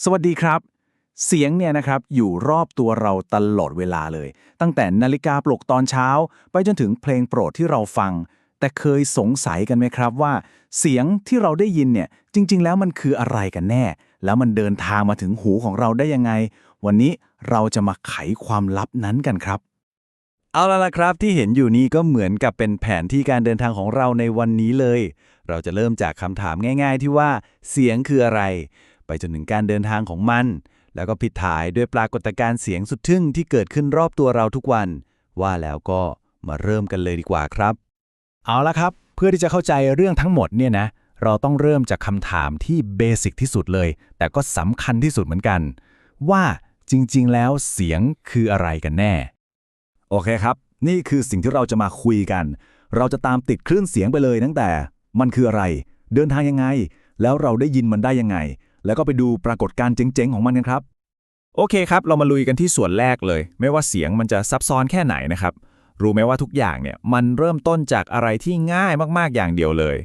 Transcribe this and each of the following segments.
สวัสดีครับ เสียงเนี่ยนะครับอยู่รอบตัวเราตลอดเวลาเลย ตั้งแต่นาฬิกาปลุกตอนเช้า ไปจนถึงเพลงโปรดที่เราฟัง แต่เคยสงสัยกันไหมครับว่า เสียงที่เราได้ยินเนี่ยจริง ๆ แล้วมันคืออะไรกันแน่ แล้วมันเดินทางมาถึงหูของเราได้ยังไง วันนี้เราจะมาไขความลับนั้นกันครับเอาละละครับที่เห็นอยู่นี้ก็เหมือนกับเป็นแผนที่การเดินทางของเราในวันนี้เลย เราจะเริ่มจากคำถามง่าย ๆ ที่ว่า เสียงคืออะไร ไปจนถึงการเดินทางของมัน แล้วก็ปิดท้ายด้วยปรากฏการณ์เสียงสุดทึ่งที่เกิดขึ้นรอบตัวเราทุกวัน ว่าแล้วก็มาเริ่มกันเลยดีกว่าครับ เอาละครับ เพื่อที่จะเข้าใจเรื่องทั้งหมดเนี่ยนะเราต้องเริ่มจากคำถามที่เบสิกที่สุดเลย แต่ก็สำคัญที่สุดเหมือนกัน ว่าจริง ๆ แล้วเสียงคืออะไรกันแน่ โอเคครับ นี่คือสิ่งที่เราจะมาคุยกัน เราจะตามติดคลื่นเสียงไปเลยตั้งแต่ มันคืออะไร เดินทางยังไง แล้วเราได้ยินมันได้ยังไง แล้วก็ไปดูปรากฏการณ์เจ๋งๆ ของมันกันครับ โอเคครับ เรามาลุยกันที่ส่วนแรกเลย ไม่ว่าเสียงมันจะซับซ้อนแค่ไหนนะครับ รู้ไหมว่าทุกอย่างเนี่ยมันเริ่มต้นจากอะไรที่ง่ายมากๆอย่างเดียวเลย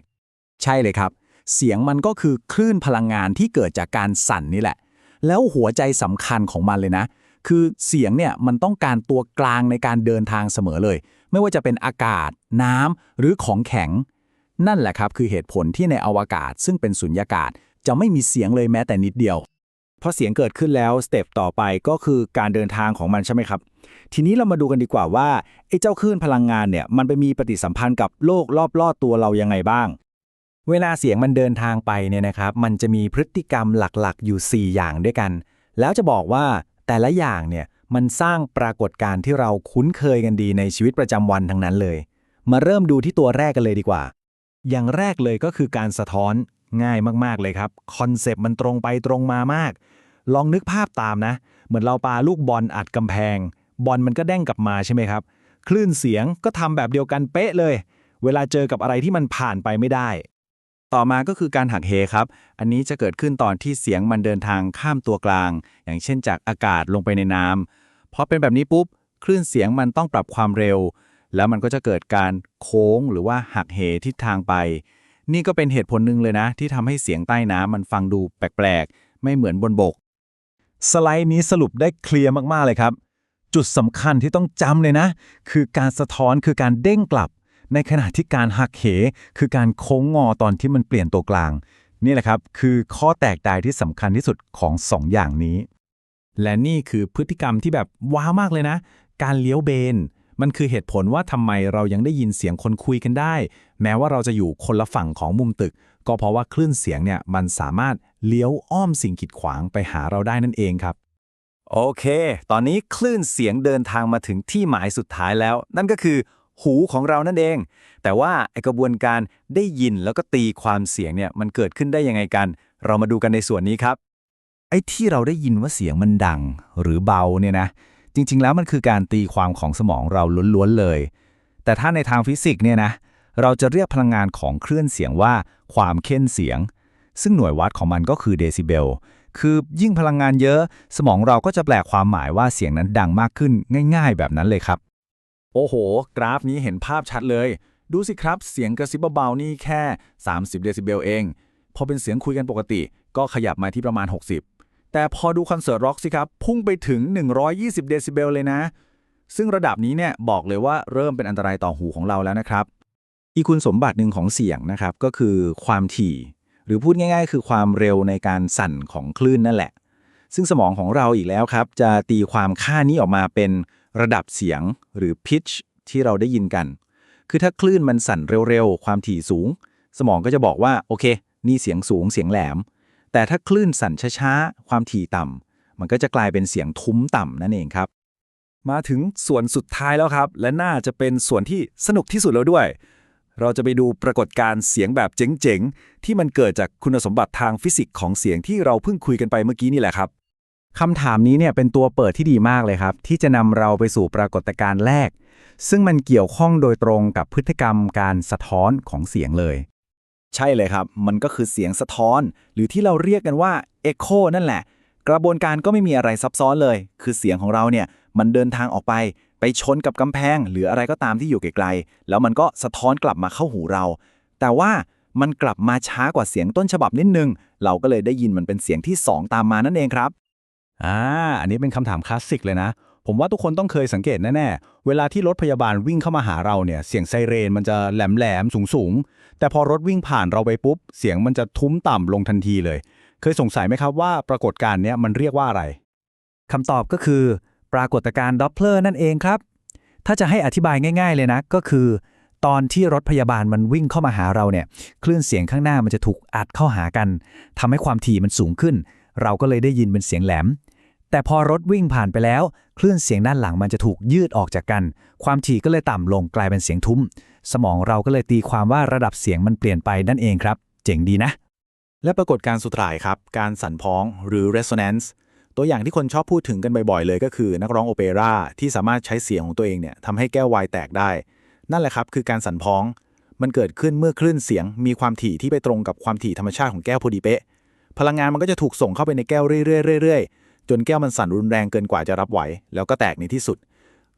ใช่เลยครับ เสียงมันก็คือคลื่นพลังงานที่เกิดจากการสั่นนี่แหละ แล้วหัวใจสำคัญของมันเลยนะ คือเสียงเนี่ยมันต้องการตัวกลางในการเดินทางเสมอเลย ไม่ว่าจะเป็นอากาศ น้ำหรือของแข็งนั่นแหละครับ คือเหตุผลที่ในอวกาศซึ่งเป็นสุญญากาศ จะไม่มีเสียงเลยแม้แต่นิดเดียวพอเสียงเกิดขึ้นแล้วสเต็ปต่อไปก็คือการเดินทางของมันใช่ไหมครับ ทีนี้เรามาดูกันดีกว่าว่าไอ้เจ้าคลื่นพลังงานเนี่ยมันไปมีปฏิสัมพันธ์กับโลกรอบๆตัวเรายังไงบ้าง เวลาเสียงมันเดินทางไปเนี่ยนะครับ มันจะมีพฤติกรรมหลักๆ อยู่ 4 อย่างด้วยกัน แล้วจะบอกว่าแต่ละอย่างเนี่ยมันสร้างปรากฏการณ์ที่เราคุ้นเคยกันดีในชีวิตประจำวันทั้งนั้นเลย มาเริ่มดูที่ตัวแรกกันเลยดีกว่า อย่างแรกเลยก็คือการสะท้อน ง่ายมากๆเลยครับ คอนเซปต์มันตรงไปตรงมามาก ลองนึกภาพตามนะ เหมือนเราปาลูกบอลอัดกำแพง บอลมันก็เด้งกลับมาใช่ไหมครับ คลื่นเสียงก็ทำแบบเดียวกันเป๊ะเลย เวลาเจอกับอะไรที่มันผ่านไปไม่ได้ ต่อมาก็คือการหักเหครับ อันนี้จะเกิดขึ้นตอนที่เสียงมันเดินทางข้ามตัวกลาง อย่างเช่นจากอากาศลงไปในน้ำพอเป็นแบบนี้ปุ๊บคลื่นเสียงมันต้องปรับความเร็ว แล้วมันก็จะเกิดการโค้งหรือว่าหักเหทิศทางไป นี่ก็เป็นเหตุผลหนึ่งเลยนะ ที่ทำให้เสียงใต้น้ำมันฟังดูแปลกๆ ไม่เหมือนบนบก สไลด์นี้สรุปได้เคลียร์มากๆเลยครับ จุดสำคัญที่ต้องจำเลยนะ คือการสะท้อนคือการเด้งกลับ ในขณะที่การหักเหคือการโค้งงอตอนที่มันเปลี่ยนตัวกลาง นี่แหละครับคือข้อแตกต่างที่สำคัญที่สุดของสองอย่างนี้ และนี่คือพฤติกรรมที่แบบว้าวมากเลยนะ การเลี้ยวเบน มันคือเหตุผลว่าทำไมเรายังได้ยินเสียงคนคุยกันได้ แม้ว่าเราจะอยู่คนละฝั่งของมุมตึก ก็เพราะว่าคลื่นเสียงเนี่ยมันสามารถเลี้ยวอ้อมสิ่งกีดขวางไปหาเราได้นั่นเองครับ โอเค ตอนนี้คลื่นเสียงเดินทางมาถึงที่หมายสุดท้ายแล้ว นั่นก็คือหูของเรานั่นเอง แต่ว่าไอกระบวนการได้ยินแล้วก็ตีความเสียงเนี่ยมันเกิดขึ้นได้ยังไงกัน เรามาดูกันในส่วนนี้ครับ ไอ้ที่เราได้ยินว่าเสียงมันดังหรือเบาเนี่ยนะ จริง ๆ แล้วมันคือการตีความของสมองเราล้วนๆเลย แต่ถ้าในทางฟิสิกส์เนี่ยนะ เราจะเรียกพลังงานของคลื่นเสียงว่าความเข้นเสียง ซึ่งหน่วยวัดของมันก็คือเดซิเบล คือยิ่งพลังงานเยอะ สมองเราก็จะแปลความหมายว่าเสียงนั้นดังมากขึ้นง่าย ๆ แบบนั้นเลยครับ โอ้โห กราฟนี้เห็นภาพชัดเลย ดูสิครับ เสียงกระซิบเบาๆนี่แค่ 30 เดซิเบลเอง พอเป็นเสียงคุยกันปกติ ก็ขยับมาที่ประมาณ 60 แต่พอดูคอนเสิร์ตร็อกสิครับ พุ่งไปถึง 120 เดซิเบลเลยนะ ซึ่งระดับนี้เนี่ยบอกเลยว่าเริ่มเป็นอันตรายต่อหูของเราแล้วนะครับ อีกคุณสมบัติหนึ่งของเสียงนะครับ ก็คือความถี่ หรือพูดง่าย ๆ คือความเร็วในการสั่นของคลื่นนั่นแหละ ซึ่งสมองของเราอีกแล้วครับ จะตีความค่านี้ออกมาเป็นระดับเสียงหรือ pitch ที่เราได้ยินกัน คือถ้าคลื่นมันสั่นเร็วๆ ความถี่สูง สมองก็จะบอกว่าโอเค นี่เสียงสูงเสียงแหลม แต่ถ้าคลื่นสั่นช้าๆ ความถี่ต่ำ มันก็จะกลายเป็นเสียงทุ้มต่ำนั่นเองครับ มาถึงส่วนสุดท้ายแล้วครับ และน่าจะเป็นส่วนที่สนุกที่สุดแล้วด้วย เราจะไปดูปรากฏการณ์เสียงแบบเจ๋งๆ ที่มันเกิดจากคุณสมบัติทางฟิสิกส์ของเสียงที่เราเพิ่งคุยกันไปเมื่อกี้นี่แหละครับคำถามนี้เนี่ยเป็นตัวเปิดที่ดีมากเลยครับ ที่จะนำเราไปสู่ปรากฏการณ์แรก ซึ่งมันเกี่ยวข้องโดยตรงกับพฤติกรรมการสะท้อนของเสียงเลย ใช่เลยครับ มันก็คือเสียงสะท้อน หรือที่เราเรียกกันว่า Echo นั่นแหละ กระบวนการก็ไม่มีอะไรซับซ้อนเลย คือเสียงของเราเนี่ย มันเดินทางออกไป ไปชนกับกำแพง หรืออะไรก็ตามที่อยู่ไกลๆ แล้วมันก็สะท้อนกลับมาเข้าหูเรา แต่ว่ามันกลับมาช้ากว่าเสียงต้นฉบับนิดนึง เราก็เลยได้ยินมันเป็นเสียงที่ 2 ตามมานั่นเองครับ อ่า อันนี้เป็นคำถามคลาสสิกเลยนะ ผมว่าทุกคนต้องเคยสังเกตแน่ๆ เวลาที่รถพยาบาลวิ่งเข้ามาหาเราเนี่ย เสียงไซเรนมันจะแหลมๆ สูงๆ แต่พอรถวิ่งผ่านเราไปปุ๊บ เสียงมันจะทุ้มต่ำลงทันทีเลย เคยสงสัยไหมครับว่าปรากฏการณ์นี้มันเรียกว่าอะไร คำตอบก็คือ ปรากฏการณ์ดอปเลอร์นั่นเองครับ ถ้าจะให้อธิบายง่าย ๆ เลยนะ ก็คือ ตอนที่รถพยาบาลมันวิ่งเข้ามาหาเราเนี่ย คลื่นเสียงข้างหน้ามันจะถูกอัดเข้าหากันทำให้ความถี่มันสูงขึ้น เราก็เลยได้ยินเป็นเสียงแหลม แต่พอรถวิ่งผ่านไปแล้ว คลื่นเสียงด้านหลังมันจะถูกยืดออกจากกัน ความถี่ก็เลยต่ำลงกลายเป็นเสียงทุ้ม สมองเราก็เลยตีความว่าระดับเสียงมันเปลี่ยนไปนั่นเองครับ เจ๋งดีนะ และปรากฏการณ์สุดท้ายครับ การสั่นพ้องหรือ resonance ตัวอย่างที่คนชอบพูดถึงกันบ่อยๆเลยก็คือนักร้องโอเปร่าที่สามารถใช้เสียงของตัวเองเนี่ยทำให้แก้ววน์แตกได้ นั่นแหละครับคือการสั่นพ้อง มันเกิดขึ้นเมื่อคลื่นเสียง มีความถี่ที่ไปตรงกับความถี่ธรรมชาติของแก้วพอดีเป๊ะ พลังงานมันก็จะถูกส่งเข้าไปในแก้วเรื่อยๆเรื่อยๆ จนแก้วมันสั่นรุนแรงเกินกว่าจะรับไหว แล้วก็แตกในที่สุด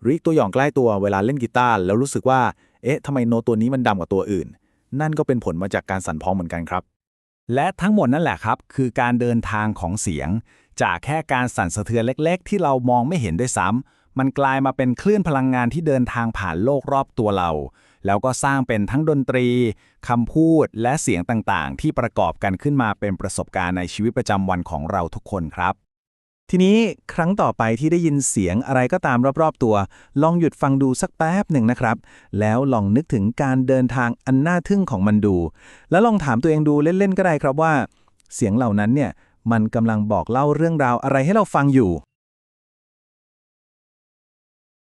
รืออีกตัวอย่างใกล้ตัวเวลาเล่นกีตาร์แล้วรู้สึกว่า เอ๊ะทำไมโนตัวนี้มันดำกว่าตัวอื่น นั่นก็เป็นผลมาจากการสั่นพองเหมือนกันครับ และทั้งหมดนั่นแหละครับ คือการเดินทางของเสียง จากแค่การสั่นสะเทือนเล็ก ๆ ที่เรามองไม่เห็นด้วยซ้ำมันกลายมาเป็นคลื่นพลังงานที่เดินทางผ่านโลกรอบตัวเรา แล้วก็สร้างเป็นทั้งดนตรีคำพูดและเสียงต่างๆ ที่ประกอบกันขึ้นมาเป็นประสบการณ์ในชีวิตประจำวันของเราทุกคนครับ ทีนี้ครั้งต่อไปที่ได้ยินเสียงอะไรก็ตามรอบๆตัว ลองหยุดฟังดูสักแป๊บหนึ่งนะครับ แล้วลองนึกถึงการเดินทางอันน่าทึ่งของมันดู แล้วลองถามตัวเองดูเล่นๆก็ได้ครับว่า เสียงเหล่านั้นเนี่ยมันกำลังบอกเล่าเรื่องราวอะไรให้เราฟังอยู่